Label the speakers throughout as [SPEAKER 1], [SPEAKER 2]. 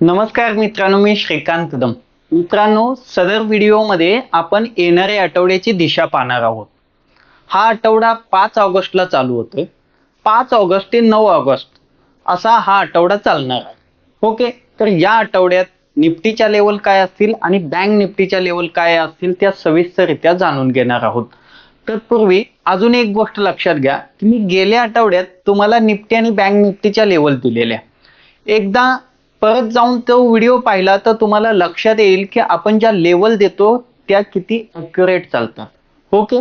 [SPEAKER 1] नमस्कार मित्रांनो मी श्रीकांत कदम मित्रांनो सदर व्हिडिओमध्ये आपण येणाऱ्या आठवड्याची दिशा पाहणार आहोत. हा आठवडा पाच ऑगस्टला चालू होतोय. पाच ऑगस्ट ते नऊ ऑगस्ट असा हा आठवडा चालणार आहे. ओके? तर या आठवड्यात निफ्टीच्या लेवल काय असतील आणि बँक निफ्टीच्या लेवल काय असतील त्या सविस्तररित्या जाणून घेणार आहोत. तत्पूर्वी अजून एक गोष्ट लक्षात घ्या की मी गेल्या आठवड्यात तुम्हाला निफ्टी आणि बँक निफ्टीच्या लेवल दिलेल्या. एकदा परत जाऊन तो व्हिडिओ पाहिला तर तुम्हाला लक्षात येईल की आपण ज्या लेवल देतो त्या किती अॅक्युरेट चालतात. ओके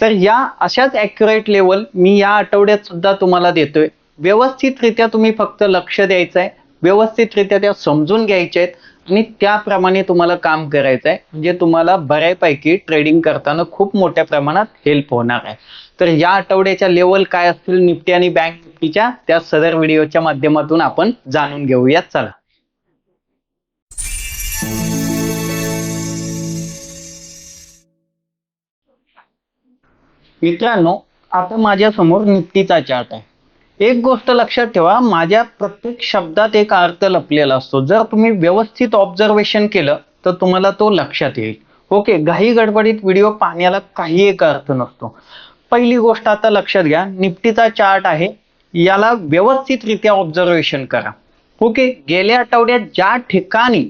[SPEAKER 1] तर या अशाच अॅक्युरेट लेवल मी या आठवड्यात सुद्धा तुम्हाला देतोय. व्यवस्थितरित्या तुम्ही फक्त लक्ष द्यायचं आहे व्यवस्थितरित्या त्या समजून घ्यायच्या आहेत आणि त्याप्रमाणे तुम्हाला काम करायचं आहे म्हणजे तुम्हाला बऱ्यापैकी ट्रेडिंग करताना खूप मोठ्या प्रमाणात हेल्प होणार आहे. तर या आठवड्याच्या लेवल काय असतील निफ्टी आणि बँक निफ्टीच्या त्या सदर व्हिडिओच्या माध्यमातून आपण जाणून घेऊयात. चला. मित्रांनो आता माझ्यासमोर निफ्टीचा चार्ट आहे. एक गोष्ट लक्षात ठेवा माझ्या प्रत्येक शब्दात एक अर्थ लपलेला असतो. जर तुम्ही व्यवस्थित ऑब्झर्वेशन केलं तर तुम्हाला तो लक्षात येईल. ओके घाई गडबडीत व्हिडिओ पाहण्याला काही एक अर्थ नसतो. पहिली गोष्ट आता लक्षात घ्या निफ्टीचा चार्ट आहे याला व्यवस्थितरित्या ऑब्झर्वेशन करा. ओके? गेल्या आठवड्यात ज्या ठिकाणी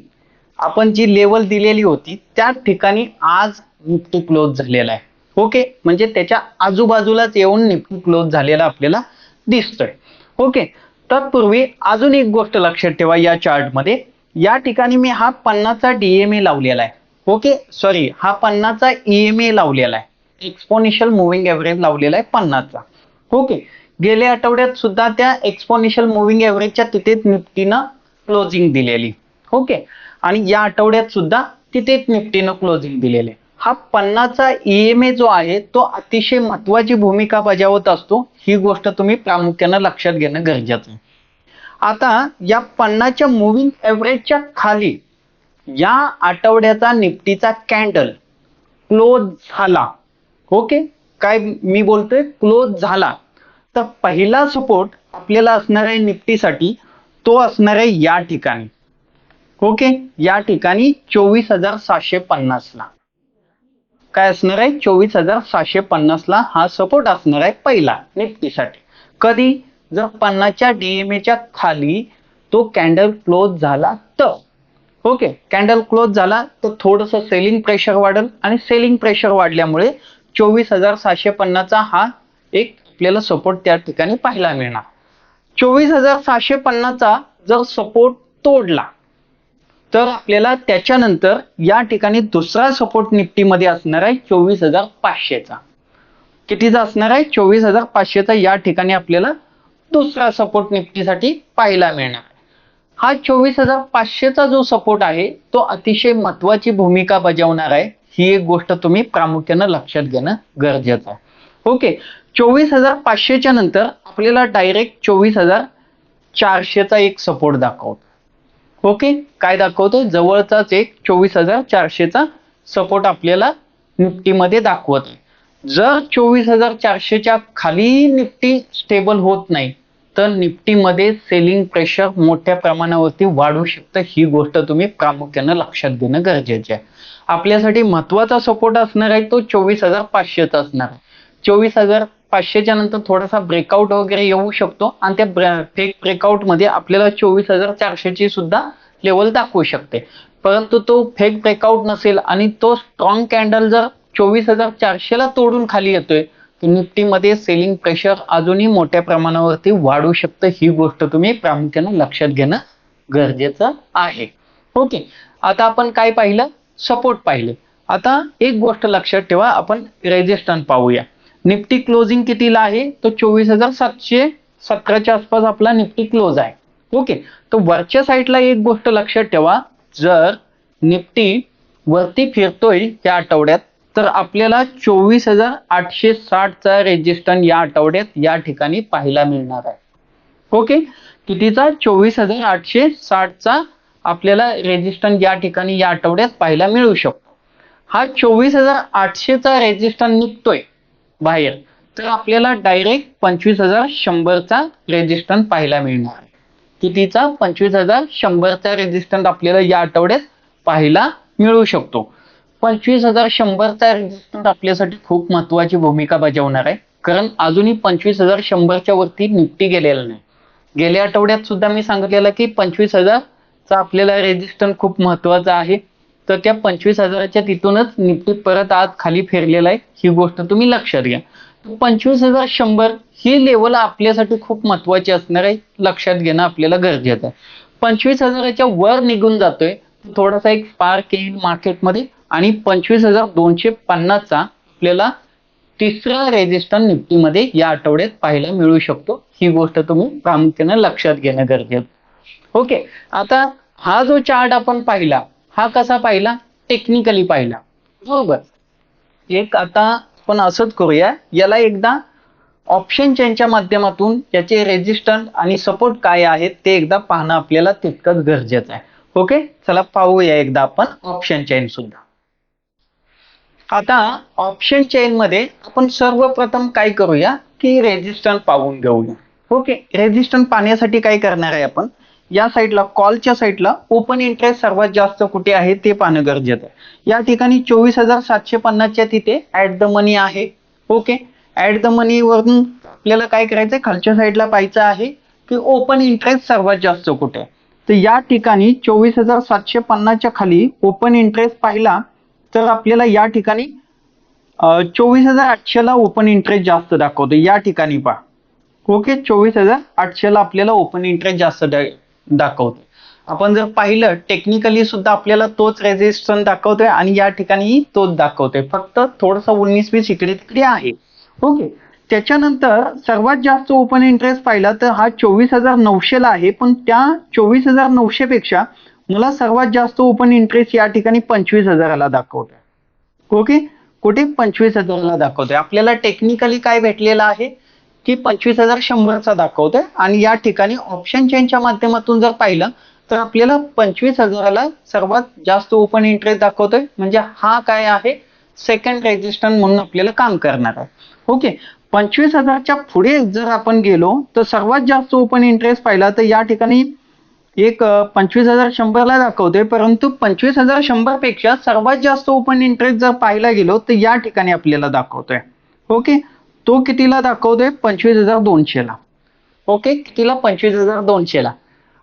[SPEAKER 1] आपण जी लेवल दिलेली होती त्या ठिकाणी आज निफ्टी क्लोज झालेला आहे. ओके? म्हणजे त्याच्या आजूबाजूलाच येऊन निफ्टी क्लोज झालेला आपल्याला दिसतोय. ओके? तत्पूर्वी अजून एक गोष्ट लक्षात ठेवा या चार्टमध्ये. या ठिकाणी मी हा पन्नाचा डीएमए लावलेला आहे. ओके? सॉरी हा पन्नाचा ईएमए लावलेला आहे. एक्सपोनेशियल मुव्हिंग एव्हरेज लावलेला आहे पन्नासचा. ओके गेल्या आठवड्यात सुद्धा त्या एक्सपोनेशियल मुव्हिंग एव्हरेजच्या तिथेच निफ्टीनं क्लोजिंग दिलेली. ओके आणि या आठवड्यात सुद्धा तिथेच निफ्टीनं क्लोजिंग दिलेले. हा पन्नाचा ईएमए जो आहे तो अतिशय महत्वाची भूमिका बजावत असतो. ही गोष्ट तुम्ही प्रामुख्यानं लक्षात घेणं गरजेचं आहे. आता या पन्नाच्या मुव्हिंग एव्हरेजच्या खाली या आठवड्याचा निफ्टीचा कॅन्डल क्लोज झाला. ओके? काय मी बोलतोय? क्लोज झाला. तर पहिला सपोर्ट आपल्याला असणार आहे निफ्टीसाठी. तो असणार आहे या ठिकाणी. ओके? या ठिकाणी चोवीस हजार सातशे पन्नासला. काय असणार आहे? चोवीस हजार सातशे पन्नासला हा सपोर्ट असणार आहे पहिला निफ्टीसाठी. कधी? जर पन्नासच्या डीएमएच्या खाली तो कॅन्डल क्लोज झाला तर. ओके? कॅन्डल क्लोज झाला तर थोडस सेलिंग प्रेशर वाढेल आणि सेलिंग प्रेशर वाढल्यामुळे चोवीस हजार सहाशे पन्नासचा हा एक आपल्याला सपोर्ट त्या ठिकाणी पाहायला मिळणार. चोवीस हजार सहाशे पन्नासचा जर सपोर्ट तोडला तर आपल्याला त्याच्यानंतर या ठिकाणी दुसरा सपोर्ट निफ्टीमध्ये असणार आहे चोवीस हजार पाचशेचा कितीचा असणार आहे? चोवीस हजार पाचशेचा या ठिकाणी आपल्याला दुसरा सपोर्ट निफ्टीसाठी पाहायला मिळणार. हा चोवीस हजार पाचशेचा जो सपोर्ट आहे तो अतिशय महत्वाची भूमिका बजावणार आहे. ही एक गोष्ट तुम्ही प्रामुख्यानं लक्षात घेणं गरजेचं आहे. ओके चोवीस हजार पाचशेच्या नंतर आपल्याला डायरेक्ट चोवीस हजार चारशेचा एक सपोर्ट दाखवतो. ओके काय दाखवतो जवळचाच एक चोवीस हजार चारशेचा सपोर्ट आपल्याला निफ्टीमध्ये दाखवत आहे जर चोवीस हजार चारशेच्या खाली निफ्टी स्टेबल होत नाही तर निफ्टीमध्ये सेलिंग प्रेशर मोठ्या प्रमाणावरती वाढू शकतं. ही गोष्ट तुम्ही प्रामुख्यानं लक्षात घेणं गरजेचे आहे. आपल्यासाठी महत्त्वाचा सपोर्ट असणार आहे तो चोवीस हजार पाचशेचा असणार. आहे चोवीस हजार पाचशेच्या नंतर थोडासा ब्रेकआउट वगैरे येऊ शकतो आणि त्या फेक ब्रेकआउटमध्ये आपल्याला चोवीस हजार चारशेची सुद्धा लेवल दाखवू शकते. परंतु तो फेक ब्रेकआउट नसेल आणि तो स्ट्रॉंग कॅन्डल जर चोवीस हजार चारशेला तोडून खाली येतोय तर निफ्टीमध्ये सेलिंग प्रेशर अजूनही मोठ्या प्रमाणावरती वाढू शकतं. ही गोष्ट तुम्ही प्रामुख्यानं लक्षात घेणं गरजेचं आहे. ओके. आता आपण काय पाहिलं? सपोर्ट पाहिले. आता एक गोष्ट लक्षात ठेवा आपण रेजिस्टन्स पाहूया. निफ्टी क्लोजिंग कितीला आहे? तो चोवीस हजार सातशे सतराच्या आसपास आपला निफ्टी क्लोज आहे. ओके तर वरच्या साईडला एक गोष्ट लक्षात ठेवा. जर निफ्टी वरती फिरतोय या आठवड्यात तर आपल्याला चोवीस हजार आठशे साठचा रेजिस्टन्स या आठवड्यात या ठिकाणी पाहायला मिळणार आहे. ओके कितीचा? चोवीस हजार आठशे साठचा आपल्याला रेजिस्टन्स या ठिकाणी या आठवड्यात पाहायला मिळू शकतो. हा चोवीस हजार आठशेचा रेजिस्टन्स निघतोय बाहेर. तर आपल्याला डायरेक्ट पंचवीस हजार शंभरचा रेजिस्टन्स पाहायला मिळणार आहे. कितीचा? पंचवीस हजार शंभरचा रेजिस्टंट आपल्याला या आठवड्यात पाहायला मिळू शकतो. पंचवीस हजार शंभरचा रेजिस्टंट आपल्यासाठी खूप महत्वाची भूमिका बजावणार आहे. कारण अजूनही पंचवीस हजार शंभरच्या वरती निपटी गेलेला नाही. गेल्या आठवड्यात सुद्धा मी सांगितलेलं की पंचवीस हजार तर आपल्याला रेजिस्टंट खूप महत्त्वाचा आहे. तर त्या पंचवीस हजाराच्या तिथूनच निफ्टी परत आज खाली फिरलेला आहे. ही गोष्ट तुम्ही लक्षात घ्या. पंचवीस हजार शंभर ही लेवल आपल्यासाठी खूप महत्वाची असणार आहे. लक्षात घेणं आपल्याला गरजेचं आहे. पंचवीस हजाराच्या वर निघून जातोय. थोडासा एक स्पार्क येईल मार्केटमध्ये आणि पंचवीस हजार दोनशे पन्नासचा आपल्याला तिसरा रेजिस्टन्स निफ्टीमध्ये या आठवड्यात पाहायला मिळू शकतो. ही गोष्ट तुम्ही प्रामुख्याने लक्षात घेणं गरजेचं ओके. आता हा जो चार्ट आपण पाहिला हा कसा पाहिला? टेक्निकली पाहिला. बरोबर. एक आता आपण असंच करूया. याला एकदा ऑप्शन चेनच्या माध्यमातून याचे रेजिस्टंट आणि सपोर्ट काय आहेत ते एकदा पाहणं आपल्याला तितकंच गरजेचं आहे. ओके? चला पाहूया एकदा आपण ऑप्शन चेन सुद्धा. आता ऑप्शन चेन मध्ये आपण सर्वप्रथम काय करूया? की रेजिस्टंट पाहून घेऊया. ओके? रेजिस्टंट पाहण्यासाठी काय करणार आहे आपण? या साईडला कॉलच्या साईडला ओपन इंटरेस्ट सर्वात जास्त कुठे आहे ते पाहणं गरजेचं आहे. या ठिकाणी चोवीस हजार सातशे पन्नासच्या तिथे ऍट द मनी आहे. ओके ऍट द मनी वरून आपल्याला काय करायचं आहे खालच्या साईडला पाहायचं आहे की ओपन इंटरेस्ट सर्वात जास्त कुठे आहे. तर या ठिकाणी चोवीस हजार सातशे पन्नासच्या खाली ओपन इंटरेस्ट पाहिला तर आपल्याला या ठिकाणी चोवीस हजार आठशेला ओपन इंटरेस्ट जास्त दाखवतो या ठिकाणी पहा. ओके चोवीस हजार आठशेला आपल्याला ओपन इंटरेस्ट जास्त दाखवतो आपण जर पाहिलं टेक्निकली सुद्धा आपल्याला तोच रेजिस्टन्स दाखवतोय आणि या ठिकाणी तोच दाखवतोय. फक्त थोडंसं उन्नीस वीस इकडे तिकडे आहे. ओके त्याच्यानंतर सर्वात जास्त ओपन इंटरेस्ट पाहिला तर हा चोवीस हजार नऊशेला आहे. पण त्या चोवीस हजार नऊशे पेक्षा मला सर्वात जास्त ओपन इंटरेस्ट या ठिकाणी पंचवीस हजाराला दाखवतोय. ओके कुठे? पंचवीस हजाराला दाखवतोय. आपल्याला टेक्निकली काय भेटलेलं आहे? की पंचवीस हजार शंभरचा दाखवतोय आणि या ठिकाणी ऑप्शन चेनच्या माध्यमातून जर पाहिलं तर आपल्याला पंचवीस हजाराला सर्वात जास्त ओपन इंटरेस्ट दाखवतोय. म्हणजे हा काय आहे? सेकंड रेजिस्टन्स म्हणून आपल्याला काम करणार आहे. ओके पंचवीस हजारच्या पुढे जर आपण गेलो तर सर्वात जास्त ओपन इंटरेस्ट पाहिला तर या ठिकाणी एक पंचवीस हजार शंभरला दाखवतोय. परंतु पंचवीस हजार शंभरपेक्षा सर्वात जास्त ओपन इंटरेस्ट जर पाहायला गेलो तर या ठिकाणी आपल्याला दाखवतोय. ओके तो कितीला दाखवतोय? पंचवीस हजार दोनशेला. ओके कितीला? पंचवीस हजार दोनशेला.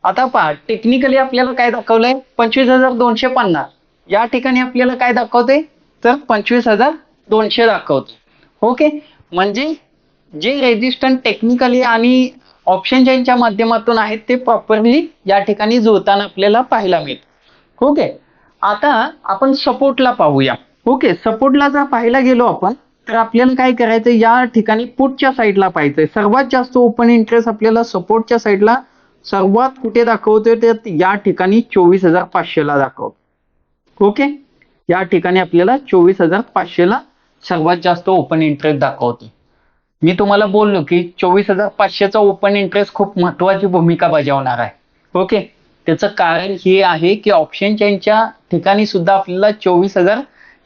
[SPEAKER 1] आता पहा टेक्निकली आपल्याला काय दाखवलंय? पंचवीस हजार दोनशे पन्नास. या ठिकाणी आपल्याला काय दाखवते तर पंचवीस हजार दोनशे दाखवते ओके म्हणजे जे रेजिस्टंट टेक्निकली आणि ऑप्शन चेनच्या माध्यमातून आहेत ते प्रॉपरली या ठिकाणी जुळताना आपल्याला पाहायला मिळत. ओके आता आपण सपोर्टला पाहूया. ओके सपोर्टला जर पाहायला गेलो आपण तर आपल्याला काय करायचं या ठिकाणी पुटच्या साईडला पाहायचंय. सर्वात जास्त ओपन इंटरेस्ट आपल्याला सपोर्टच्या साईडला सर्वात कुठे दाखवतोय? तर या ठिकाणी चोवीस हजार पाचशेला दाखवतो ओके? या ठिकाणी आपल्याला चोवीस हजार पाचशेला सर्वात जास्त ओपन इंटरेस्ट दाखवते मी तुम्हाला बोललो की चोवीस हजार पाचशेचा ओपन इंटरेस्ट खूप महत्वाची भूमिका बजावणार आहे. ओके? त्याचं कारण हे आहे की ऑप्शन चेनच्या ठिकाणी सुद्धा आपल्याला चोवीस हजार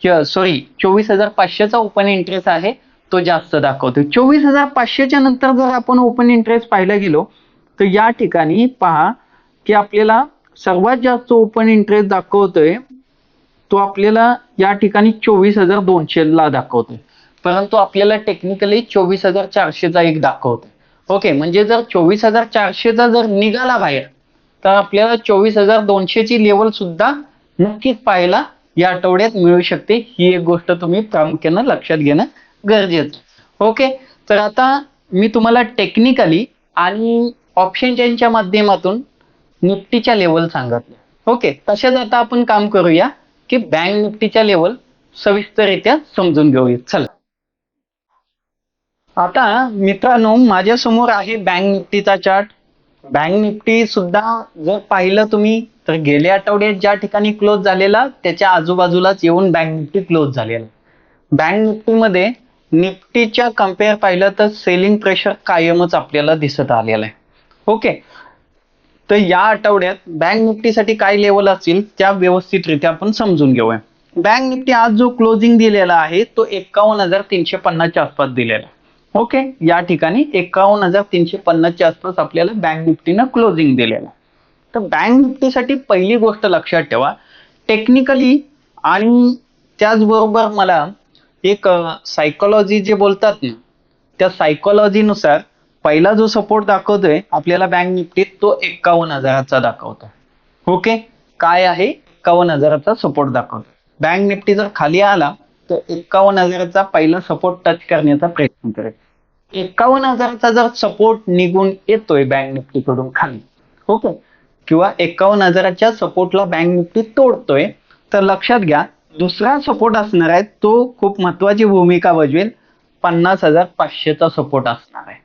[SPEAKER 1] सॉरी चोवीस हजार पाचशेचा ओपन इंटरेस्ट आहे तो जास्त दाखवतो चोवीस हजार पाचशेच्या नंतर जर आपण ओपन इंटरेस्ट पाहायला गेलो तर या ठिकाणी पहा की आपल्याला सर्वात जास्त ओपन इंटरेस्ट दाखवतोय तो आपल्याला या ठिकाणी चोवीस हजार दोनशेला दाखवतोय. परंतु आपल्याला टेक्निकली चोवीस हजार चारशेचा एक दाखवतोय. ओके म्हणजे जर चोवीस हजार चारशेचा जर निघाला बाहेर तर आपल्याला चोवीस हजार दोनशेची लेवल सुद्धा नक्कीच पाहायला या आठवड्यात मिळू शकते. ही एक गोष्ट तुम्ही प्रामुख्यानं लक्षात घेणं गरजेचं. ओके तर आता मी तुम्हाला टेक्निकली आणि ऑप्शन चेनच्या माध्यमातून निफ्टीच्या लेवल सांगितल्या ओके तसेच आता आपण काम करूया की बँक निफ्टीच्या लेवल सविस्तररित्या समजून घेऊया चला. आता मित्रांनो माझ्यासमोर आहे बँक निफ्टीचा चार्ट बँक निफ्टी सुद्धा जर पाहिलं तुम्ही तर गेल्या आठवड्यात ज्या ठिकाणी क्लोज झालेला त्याच्या आजूबाजूलाच येऊन बँक निफ्टी क्लोज झालेला. बँक निफ्टीमध्ये निफ्टीच्या कंपेअर पाहिलं तर सेलिंग प्रेशर कायमच आपल्याला दिसत आलेलं आहे. ओके तर या आठवड्यात बँक निफ्टीसाठी काय लेवल असतील त्या व्यवस्थितरित्या आपण समजून घेऊया. बँक निफ्टी आज जो क्लोजिंग दिलेला आहे तो एकावन्न हजार तीनशे पन्नासच्या आसपास दिलेला आहे. ओके या ठिकाणी एकावन्न हजार तीनशे पन्नासच्या आसपास आपल्याला बँक निफ्टीनं क्लोजिंग दिलेलं आहे. तर बँक निफ्टीसाठी पहिली गोष्ट लक्षात ठेवा. टेक्निकली आणि त्याचबरोबर मला एक सायकोलॉजी जे बोलतात ना त्या सायकोलॉजीनुसार पहिला जो सपोर्ट दाखवतोय आपल्याला बँक निफ्टीत तो एक्कावन्न हजाराचा दाखवतो. ओके काय आहे? एक्कावन्न हजाराचा सपोर्ट दाखवतो. बँक निफ्टी जर खाली आला तर एक्कावन्न हजाराचा पहिला सपोर्ट टच करण्याचा प्रयत्न करेल. एक्कावन्न हजाराचा जर सपोर्ट निघून येतोय बँक निफ्टीकडून खाली. ओके किंवा एकावन्न हजाराच्या सपोर्टला बँक निफ्टी तोडतोय. तर लक्षात घ्या दुसरा सपोर्ट असणार आहे तो खूप महत्वाची भूमिका बजवेल. पन्नास हजार पाचशेचा सपोर्ट असणार आहे.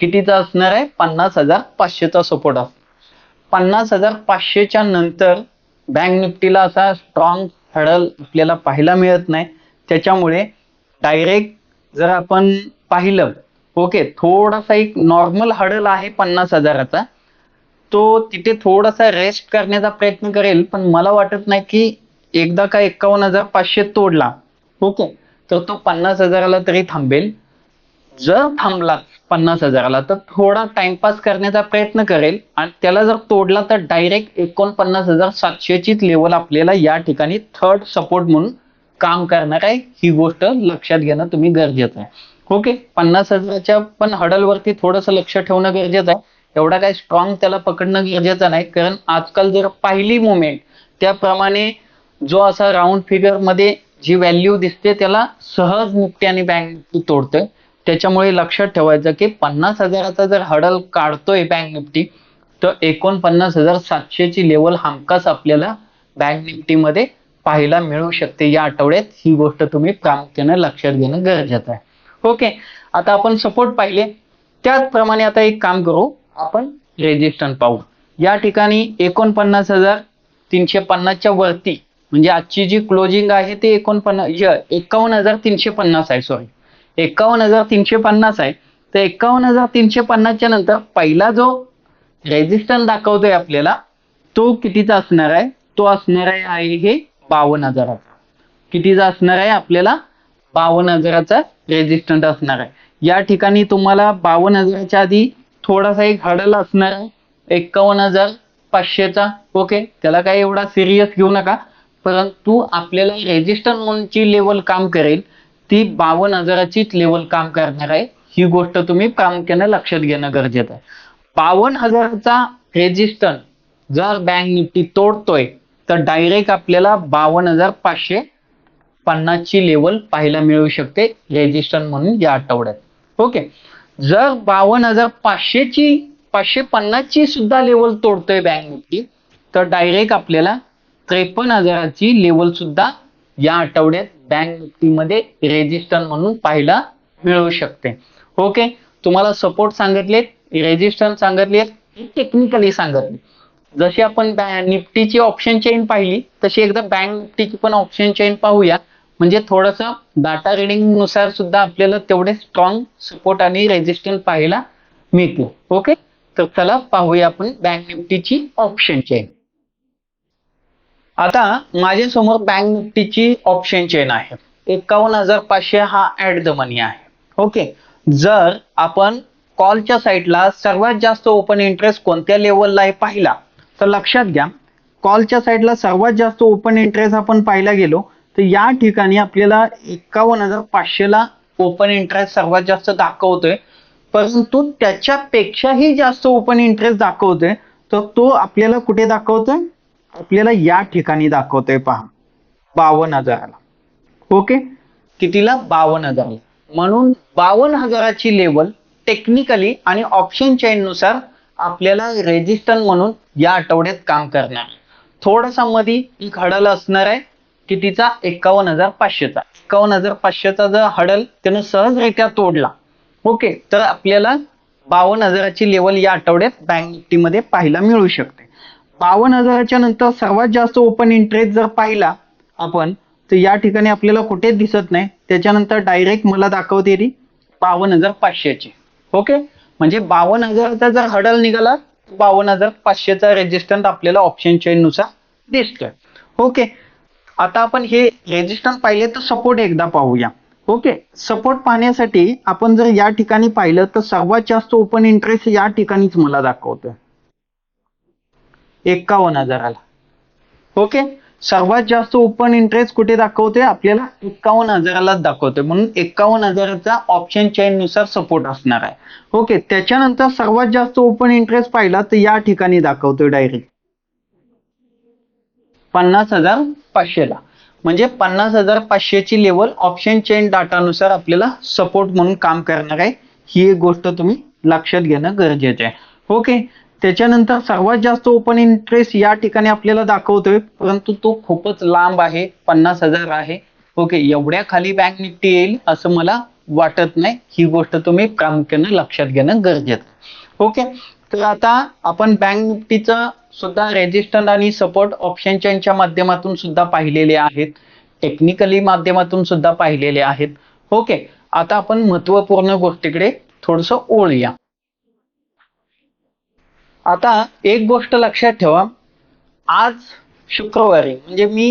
[SPEAKER 1] कितीचा असणार आहे? पन्नास हजार पाचशेचा सपोर्ट असणार पन्नास हजार पाचशेच्या नंतर बँक निफ्टीला असा स्ट्रॉंग हडल आपल्याला पाहायला मिळत नाही. त्याच्यामुळे डायरेक्ट जर आपण पाहिलं ओके थोडासा एक नॉर्मल हडल आहे पन्नास हजाराचा. तो तिथे थोडासा रेस्ट करण्याचा प्रयत्न करेल पण मला वाटत नाही की एकदा का एकावन्न हजार पाचशे तोडला. ओके? तर तो पन्नास हजाराला तरी थांबेल. जर थांबला पन्नास हजाराला तर थोडा टाइमपास करण्याचा प्रयत्न करेल. आणि त्याला जर तोडला तर डायरेक्ट एकोणपन्नास हजार सातशेचीच लेवल आपल्याला या ठिकाणी थर्ड सपोर्ट म्हणून काम करणार आहे. ही गोष्ट लक्षात घेणं तुम्ही गरजेचं आहे. ओके? पन्नास हजाराच्या पण हडलवरती थोडंसं लक्ष ठेवणं गरजेचं आहे. एवढा काय स्ट्रॉंग त्याला पकडणं गरजेचं नाही. कारण आजकाल जर पाहिली मुवमेंट त्याप्रमाणे जो असा राऊंड फिगरमध्ये जी व्हॅल्यू दिसते त्याला सहज मुकट्याने आणि बँक तोडतोय. त्याच्यामुळे लक्षात ठेवायचं की पन्नास हजाराचा जर हडल काढतोय बँक निफ्टी तर एकोणपन्नास हजार सातशेची लेवल हमखास आपल्याला बँक निफ्टीमध्ये पाहायला मिळू शकते. या आठवड्यात ही गोष्ट तुम्ही प्रामुख्याने लक्षात घेणं गरजेचं आहे. ओके आता आपण सपोर्ट पाहिले. त्याचप्रमाणे आता एक काम करू. आपण रेजिस्टन्स पाहू. या ठिकाणी एकोणपन्नास हजार तीनशे पन्नासच्या वरती म्हणजे आजची जी क्लोजिंग आहे ते एकोणपन्नास एकावन्न हजार तीनशे पन्नास आहे सॉरी एकावन्न हजार तीनशे पन्नास आहे. तर एकावन्न हजार तीनशे पन्नासच्या नंतर पहिला जो रेजिस्टन्स दाखवतोय आपल्याला तो कितीचा असणार आहे? तो असणार आहे आहे हे बावन्न हजाराचा. कितीचा असणार आहे? आपल्याला बावन्न हजाराचा रेजिस्टंट असणार आहे. या ठिकाणी तुम्हाला बावन्न हजाराच्या आधी थोडासा एक हडल असणार आहे. एकावन्न हजार पाचशेचा. ओके त्याला काही एवढा सिरियस घेऊ नका. परंतु आपल्याला रेजिस्टंट म्हणूनची लेवल काम करेल. ती बावन्न हजाराचीच लेवल काम करणार आहे. ही गोष्ट तुम्ही प्रामुख्याने लक्षात घेणं गरजेचं आहे. बावन्न हजाराचा रेजिस्टन जर बँक निफ्टी तोडतोय तर डायरेक्ट आपल्याला बावन्न हजार पाचशे पन्नासची लेवल पाहायला मिळू शकते रेजिस्टन म्हणून या आठवड्यात. ओके जर बावन्न हजार पाचशेची पाचशे पन्नासची सुद्धा लेवल तोडतोय बँक निफ्टी तर डायरेक्ट आपल्याला त्रेपन्न हजाराची लेवल सुद्धा या आठवड्यात बँक निफ्टीमध्ये रेजिस्टर म्हणून पाहायला मिळू शकते. ओके तुम्हाला सपोर्ट सांगितले रेजिस्टर सांगितले टेक्निकली सांगितले जशी आपण निफ्टीची ऑप्शन चेन पाहिली तशी एकदा बँक निफ्टीची पण ऑप्शन चेन पाहूया. म्हणजे थोडस डाटा रिडिंगनुसार सुद्धा आपल्याला तेवढे स्ट्रॉंग सपोर्ट आणि रेजिस्टन्स पाहायला मिळतील. ओके तर चला पाहूया आपण बँक निफ्टीची ऑप्शन चेन आता माझ्यासमोर बँक निफ्टीची ऑप्शन चेन आहे. एकावन्न हजार पाचशे हा ऍट द मनी आहे. ओके जर आपण कॉलच्या साईडला सर्वात जास्त ओपन इंटरेस्ट कोणत्या लेवलला आहे पाहिला? तर लक्षात घ्या. कॉलच्या साईडला सर्वात जास्त ओपन इंटरेस्ट आपण पाहायला गेलो तर या ठिकाणी आपल्याला एकावन्न हजार पाचशेला ओपन इंटरेस्ट सर्वात जास्त दाखवतोय. परंतु त्याच्यापेक्षाही जास्त ओपन इंटरेस्ट दाखवतोय. तर तो आपल्याला कुठे दाखवतोय? आपल्याला या ठिकाणी दाखवतोय पहा. बावन्न हजाराला. ओके? कितीला? बावन्न हजाराला म्हणून बावन्न हजाराची लेवल टेक्निकली आणि ऑप्शन चेन नुसार आपल्याला रेजिस्टन्स म्हणून या आठवड्यात काम करणार. थोडासा मध्ये खडल असणार आहे. कितीचा? एकावन्न हजार पाचशेचा. एकावन्न हजार पाचशेचा जर हडल त्यानं सहजरित्या तोडला. ओके तर आपल्याला बावन्न हजाराची लेवल या आठवड्यात बँक निफ्टीमध्ये पाहायला मिळू शकते. बावन्न हजाराच्या नंतर सर्वात जास्त ओपन इंटरेस्ट जर पाहिला आपण तर या ठिकाणी आपल्याला कुठेच दिसत नाही. त्याच्यानंतर डायरेक्ट मला दाखवते ती बावन्न हजार पाचशेची. ओके? म्हणजे बावन्न हजाराचा जर हडल निघाला बावन्न हजार पाचशेचा रेजिस्टंट आपल्याला ऑप्शन चेन नुसार दिसतोय. ओके? आता आपण हे रेजिस्टन्स पाहिले तर सपोर्ट एकदा पाहूया. ओके सपोर्ट पाहण्यासाठी आपण जर या ठिकाणी पाहिलं तर सर्वात जास्त ओपन इंटरेस्ट या ठिकाणीच मला दाखवतोय. एक्कावन्न हजाराला. ओके सर्वात जास्त ओपन इंटरेस्ट कुठे दाखवते आपल्याला एक्कावन्न हजारालाच दाखवतोय. म्हणून एक्कावन्न हजाराचा ऑप्शन चेन नुसार सपोर्ट असणार आहे. ओके त्याच्यानंतर सर्वात जास्त ओपन इंटरेस्ट पाहिला तर या ठिकाणी दाखवतोय डायरेक्ट पन्नास हजार पाचशेला म्हणजे पन्नास हजार पाचशेची लेवल ऑप्शन चेन डाटानुसार आपल्याला सपोर्ट म्हणून काम करणार आहे. ही एक गोष्ट तुम्ही लक्षात घेणं गरजेचं आहे. ओके त्याच्यानंतर सर्वात जास्त ओपन इंटरेस्ट या ठिकाणी आपल्याला दाखवतोय परंतु तो खूपच लांब आहे पन्नास हजार आहे. ओके एवढ्या खाली बँक निफ्टी येईल असं मला वाटत नाही. ही गोष्ट तुम्ही प्रामुख्याने लक्षात घेणं गरजेचं आहे. ओके तर आता आपण बँक निफ्टीचं सुद्धा रेजिस्टंट आणि सपोर्ट ऑप्शनच्या माध्यमातून सुद्धा पाहिलेले आहेत. टेक्निकली माध्यमातून सुद्धा पाहिलेले आहेत. ओके आता आपण महत्त्वपूर्ण गोष्टीकडे थोडस ओळूया आता एक गोष्ट लक्षात ठेवा. आज शुक्रवारी म्हणजे मी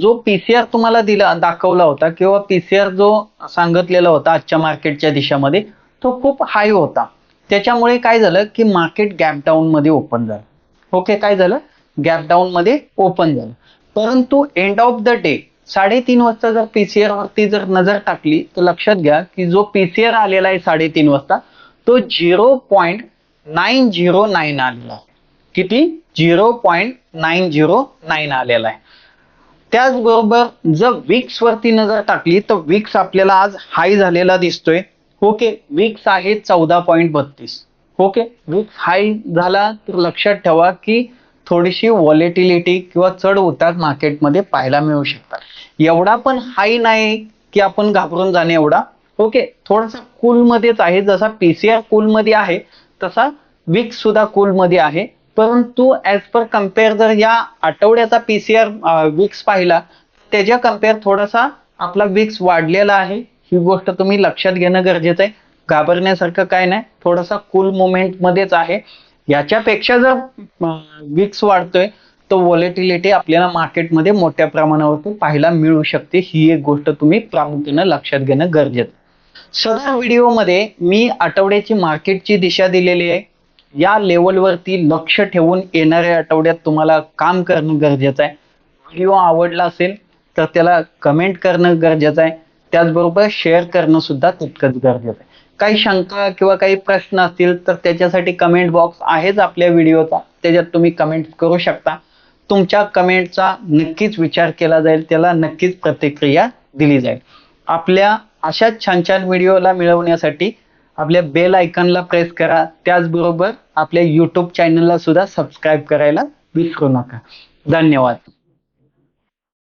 [SPEAKER 1] जो पीसीआर तुम्हाला दिला दाखवला होता किंवा पीसीआर जो सांगितलेला होता आजच्या मार्केटच्या दिशामध्ये तो खूप हाय होता. त्याच्यामुळे काय झालं की मार्केट गॅप डाऊन मध्ये ओपन झालं. ओके काय झालं? गॅप डाऊन मध्ये ओपन झालं. परंतु एंड ऑफ द डे साडेतीन वाजता जर पीसीआर वरती जर नजर टाकली तर लक्षात घ्या की जो पीसीआर आलेला आहे साडेतीन वाजता तो zero point nine zero nine आलेला आहे. किती? Zero point nine zero nine आलेला आहे. त्याचबरोबर जर विक्स वरती नजर टाकली तर विक्स आपल्याला आज हाय झालेला दिसतोय. ओके विक्स आहे चौदा पॉईंट बत्तीस. ओके. वीक हाय झाला तर लक्षात ठेवा की थोडीशी व्हॉलेटिलिटी किंवा चढ उतार मार्केटमध्ये पाहायला मिळू शकतात. एवढा पण हाय नाही की आपण घाबरून जाणे एवढा. ओके. थोडासा कूलमध्येच आहे. जसा पीसीआर आर कूलमध्ये आहे तसा विक्स सुद्धा कूलमध्ये आहे. परंतु ॲज पर कंपेअर जर या आठवड्याचा पीसीआर विक्स पाहिला त्याच्या कंपेअर थोडासा आपला विक्स वाढलेला आहे. ही गोष्ट तुम्ही लक्षात घेणं गरजेचं आहे. घाबरण्यासारखं काय नाही. थोडासा कूल मुवमेंट मध्येच आहे. याच्यापेक्षा जर विक्स वाढतोय तर व्हॉलेटिलिटी आपल्याला मार्केटमध्ये मोठ्या प्रमाणावरती पाहायला मिळू शकते. ही एक गोष्ट तुम्ही प्रामुख्यानं लक्षात घेणं गरजेचं आहे. सदर व्हिडिओमध्ये मी आठवड्याची मार्केटची दिशा दिलेली आहे. या लेवलवरती लक्ष ठेवून येणाऱ्या आठवड्यात तुम्हाला काम करणं गरजेचं आहे. व्हिडिओ आवडला असेल तर त्याला कमेंट करणं गरजेचं आहे. त्याचबरोबर शेअर करणं सुद्धा तितकंच गरजेचं आहे. काही शंका किंवा काही प्रश्न असतील तर त्याच्यासाठी कमेंट बॉक्स आहेच आपल्या व्हिडिओचा. त्याच्यात तुम्ही कमेंट करू शकता. तुमच्या कमेंटचा नक्कीच विचार केला जाईल. त्याला नक्कीच प्रतिक्रिया दिली जाईल. आपल्या अशाच छान छान व्हिडिओला मिळवण्यासाठी आपल्या बेल आयकनला प्रेस करा. त्याचबरोबर आपल्या यूट्यूब चॅनलला सुद्धा सबस्क्राईब करायला विसरू नका. धन्यवाद.